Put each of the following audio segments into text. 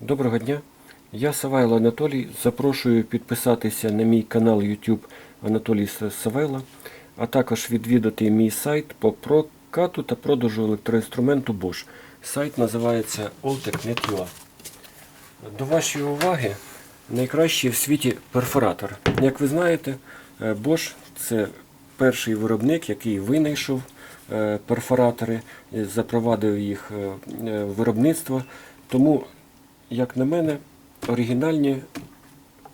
Доброго дня. Я Савайло Анатолій. Запрошую підписатися на мій канал YouTube Анатолій С- Савайло, а також відвідати мій сайт по прокату та продажу електроінструменту Bosch. Сайт називається alltech.net.ua. До вашої уваги найкращий в світі перфоратор. Як ви знаєте, е, Bosch це перший виробник, який винайшов е, перфоратори, е, запровадив їх виробництво. Тому, як на мене, оригінальні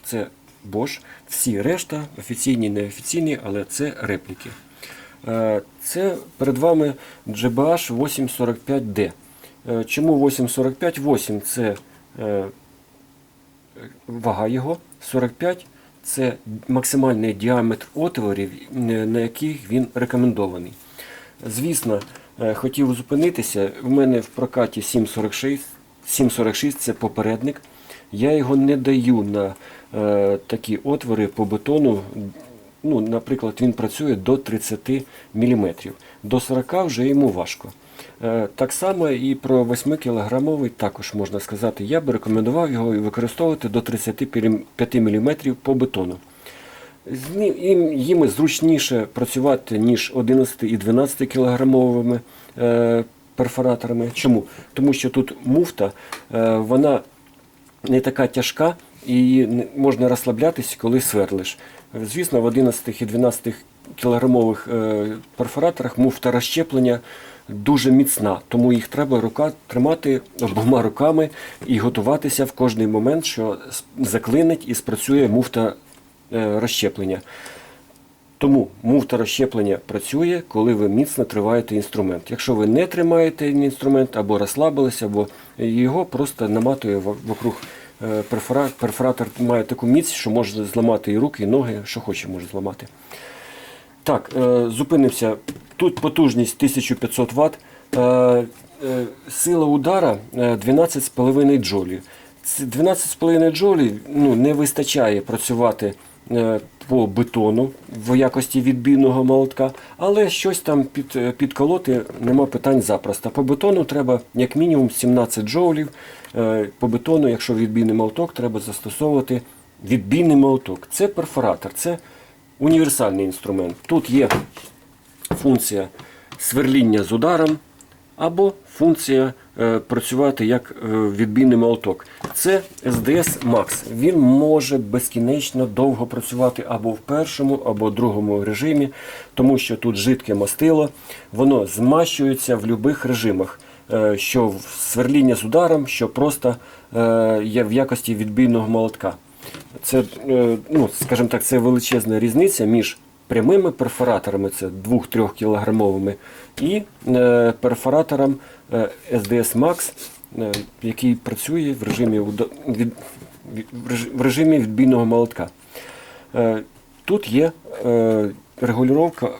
це Bosch. Всі решта, офіційні, неофіційні, але це репліки. Е, Це перед вами GBH 845D. Е, Чому 845? 8 це е, вага його, 45 це максимальний діаметр отворів, на яких він рекомендований. Звісно, хотів зупинитися. У мене в прокаті 746, 746 це попередник. Я його не даю на е, такі отвори по бетону. Ну, наприклад, він працює до 30 мм. До 40 вже йому важко. Е, Так само і про 8 кілограмовий також можна сказати. Я би рекомендував його використовувати до 35 мм по бетону. З їм зручніше працювати, ніж 11 і 12 кілограмовими е, перфораторами. Чому? Тому що тут муфта, е, вона не така тяжка і можна розслаблятися, коли сверлиш. Звісно, в 11 і 12 кілограмових е, перфораторах муфта розщеплення дуже міцна, тому їх треба рука тримати обома руками і готуватися в кожний момент, що заклинить і спрацює муфта е, розщеплення. Тому муфта розщеплення працює, коли ви міцно триваєте інструмент. Якщо ви не тримаєте інструмент або розслабилися, або його просто наматує вокруг е, перфора- перфоратор має таку міць, що може зламати і руки, і ноги, що хоче може зламати. Так, е, зупинився. Тут потужність 1500 Вт. Е, сила удара е, 12,5 джолів. Ці 12,5 джолів ну, не вистачає працювати по бетону в якості відбійного молотка, але щось там під, е, підколоти нема питань запросто. По бетону треба як мінімум 17 джоулів. Е, По бетону, якщо відбійний молоток, треба застосовувати відбійний молоток. Це перфоратор, це універсальний інструмент. Тут є функція сверління з ударом або функція е, працювати як е, відбійний молоток. Це SDS Max. Він може безкінечно довго працювати або в першому, або в другому режимі, тому що тут жидке мастило, воно змащується в будь-яких режимах. е, Що в сверління з ударом, що просто е, є в якості відбійного молотка. Це, е, ну, скажімо так, це величезна різниця між прямими перфораторами, це 2-3 кілограмовими, і е, перфоратором е, SDS Max, е, який працює в режимі, в режимі відбійного молотка. Е, Тут є е, регулювання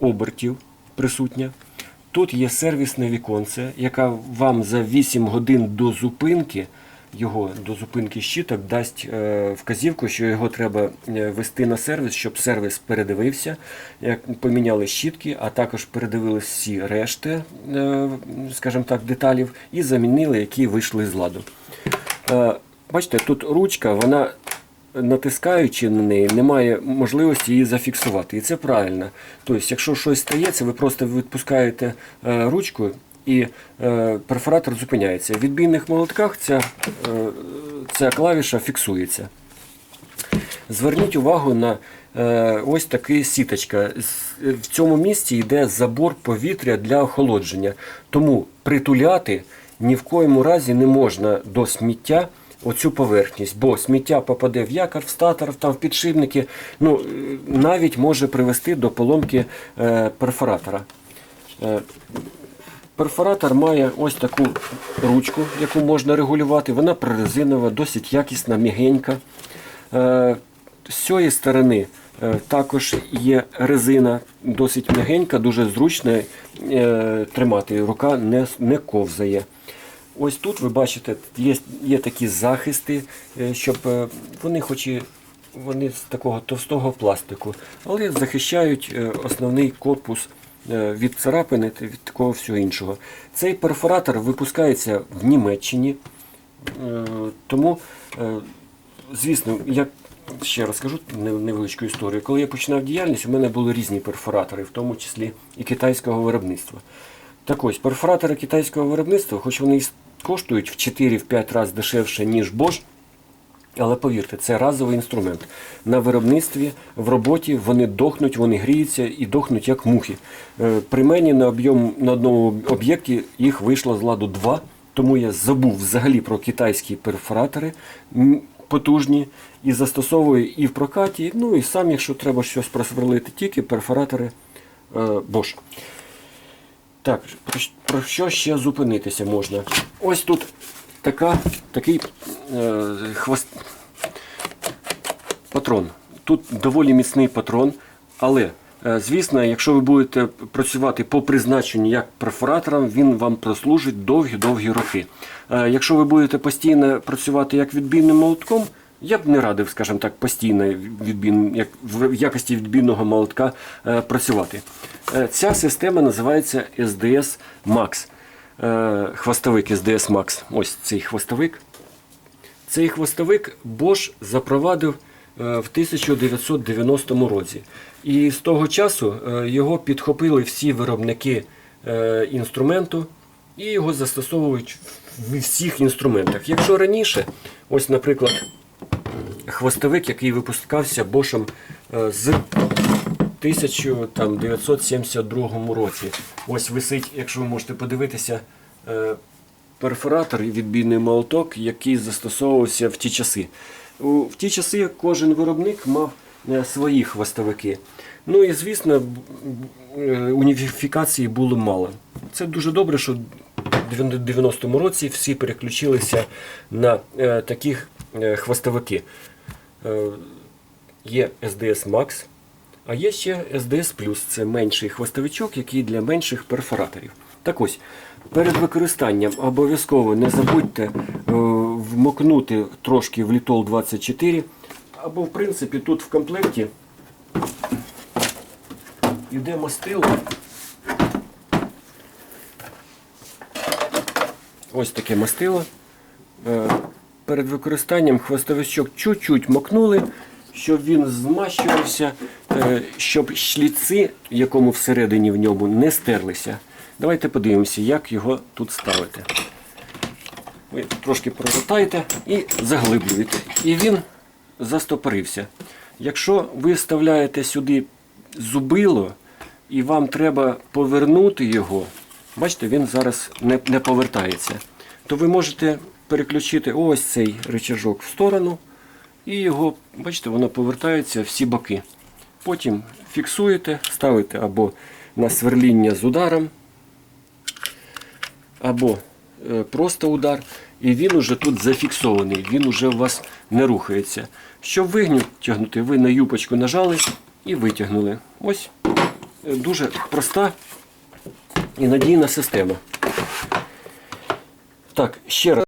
обертів присутня. Тут є сервісне віконце, яка вам за 8 годин до зупинки його до зупинки щиток дасть е, вказівку, що його треба е, вести на сервіс, щоб сервіс передивився, як поміняли щітки, а також передивили всі решти, е, скажімо так, деталів і замінили, які вийшли з ладу. Бачите, тут ручка, вона натискаючи на неї, немає можливості її зафіксувати. І це правильно. Тобто, якщо щось стається, ви просто відпускаєте ручку і е, перфоратор зупиняється. В відбійних молотках ця, е, ця клавіша фіксується. Зверніть увагу на е, ось така сіточка. В цьому місці йде забор повітря для охолодження. Тому притуляти ні в коєму разі не можна до сміття оцю поверхність, бо сміття попаде в якор, в статор, там в підшипники, ну, е, навіть може привести до поломки е, перфоратора. Е, Перфоратор має ось таку ручку, яку можна регулювати. Вона прорезинова, досить якісна, м'ягенька. Е, З цієї сторони е, також є резина, досить м'ягенька, дуже зручна е, тримати. Рука не, не ковзає. Ось тут ви бачите, є, є такі захисти, щоб вони хоч і вони з такого товстого пластику, але захищають основний корпус від царапини та від такого всього іншого. Цей перфоратор випускається в Німеччині. Е, Тому, е, звісно, я ще розкажу не- невеличку історію. Коли я починав діяльність, у мене були різні перфоратори, в тому числі і китайського виробництва. Так ось, перфоратори китайського виробництва, хоч вони коштують в 4-5 разів дешевше, ніж Bosch, але повірте, це разовий інструмент. На виробництві, в роботі вони дохнуть, вони гріються і дохнуть як мухи. Е, При мені на, об'єм, на одному об'єкті їх вийшло з ладу два, тому я забув взагалі про китайські перфоратори потужні і застосовую і в прокаті, ну і сам, якщо треба щось просверлити, тільки перфоратори е, Bosch. Так, про що ще зупинитися можна? Ось тут така, такий е, хвост, патрон. Тут доволі міцний патрон, але, е, звісно, якщо ви будете працювати по призначенню як перфоратором, він вам прослужить довгі-довгі роки. Е, Якщо ви будете постійно працювати як відбійним молотком, я б не радив, скажімо так, постійно відбін, як, в якості відбійного молотка е, працювати. Е, Ця система називається SDS Max. Е, Хвостовик SDS Max. Ось цей хвостовик. Цей хвостовик Bosch запровадив е, в 1990 році. І з того часу е, його підхопили всі виробники інструменту і його застосовують в всіх інструментах. Якщо раніше, ось, наприклад, хвостовик, який випускався е, з 1972 році. Ось висить, якщо ви можете подивитися, е, перфоратор і відбійний молоток, який застосовувався в ті часи. В ті часи кожен виробник мав е, свої хвостовики. Ну і звісно, е, уніфікації було мало. Це дуже добре, що в 90-му році всі переключилися на такі хвостовики. Є SDS Max, а є ще SDS це менший хвостовичок, який для менших перфораторів. Так ось, перед використанням обов'язково не забудьте е, вмокнути трошки в літол 24, або в принципі тут в комплекті йде мастило. Ось таке мастило. Е, Перед використанням хвостовичок чуть-чуть мокнули, щоб він змащувався, щоб шліци, якому всередині в ньому, не стерлися. Давайте подивимося, як його тут ставити. Ви трошки провертаєте і заглиблюєте. І він застопорився. Якщо ви вставляєте сюди зубило і вам треба повернути його, бачите, він зараз не, не повертається, то ви можете переключити ось цей рычажок в сторону, і його, бачите, воно повертається всі боки. Потім фіксуєте, ставите або на сверління з ударом, або е, просто удар, і він уже тут зафіксований, він уже у вас не рухається. Щоб витягнути, ви на юпочку нажали і витягнули. Ось е, дуже проста і надійна система. Так, ще раз.